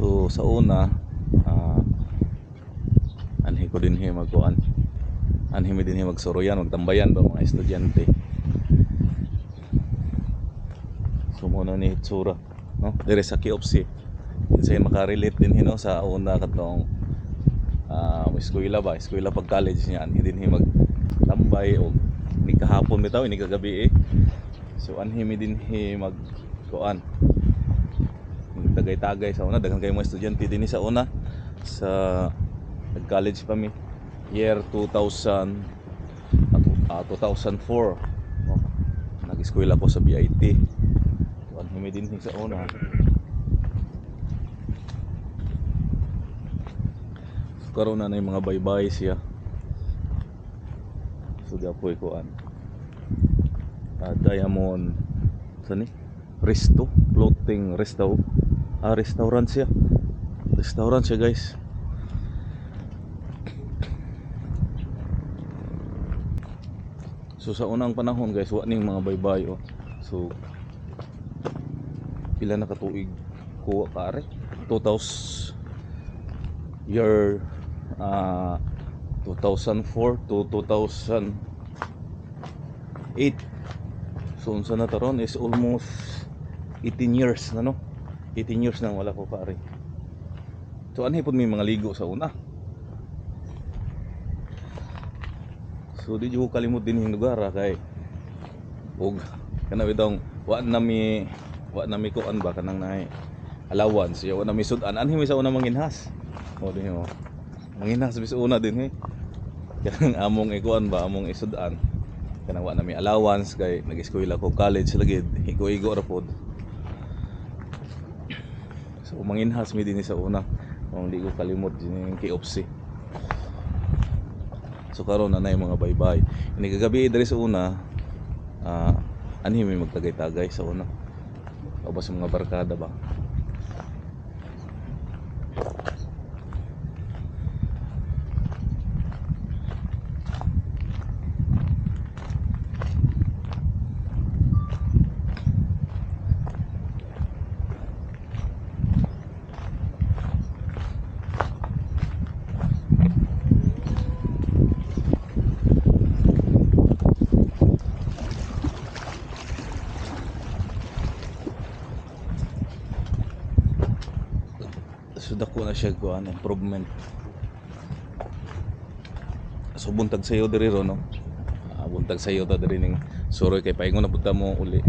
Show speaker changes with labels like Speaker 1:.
Speaker 1: So sa una ah, anhi ko din hi magkuan. Anhi mi din hi magsuroyan, magtambayan ba mga estudyante. So muna ni itsura, no? Dire sa Kiopsi. Sa makarelate din hi no sa una katong ah uh, eskwela ba, eskwela pag college niyan, hindi hi magtambay o ni kahapon bitaw, ni kagabi eh. So anhi mi din hi mag kuan tagay-tagay sa una. Daghan kay mga estudyante din sa una. Sa nag-college pa mi. Year 2000 ah, 2004 no? nag-eskwela ko sa BIT kuan himi din sa una. So, karon na na yung mga baybay siya. So gapoy kuan ah, diamond. Sani resto? Floating resto ah restaurant siya. Restaurant siya guys. So sa unang panahon guys wa ning mga baybay oh. so pila na katuig kuha kare 2000 year ah 2004 to 2008 so unsa na taron is almost 18 years na no 18 years nang wala ko pare. So anhi po may mga ligo sa una? So di ko kalimot din yung lugar kay og. Kana bitaw wa na mi wa na mi kuan ba? Kanang naay allowance. Ya wa na mi sudan. Anhi mi sa una manginhas o din mo manginhas bis una din eh kanang among ikuan ba? Among isudan. Kanang wa na mi allowance kay nag-eskwela ko college lagi higo-higo ra pod So manginhas mi din sa una. Kung di ko kalimot din yung kiopsi. So karon na yung mga baybay. Ini kagabi diri sa una ah anhi magtagay-tagay sa una. O ba sa mga barkada ba? So dako na siya kuan improvement. So buntag sayo diri ro no. Ah, buntag sayo ta diri ning suroy kay paingon na punta mo uli.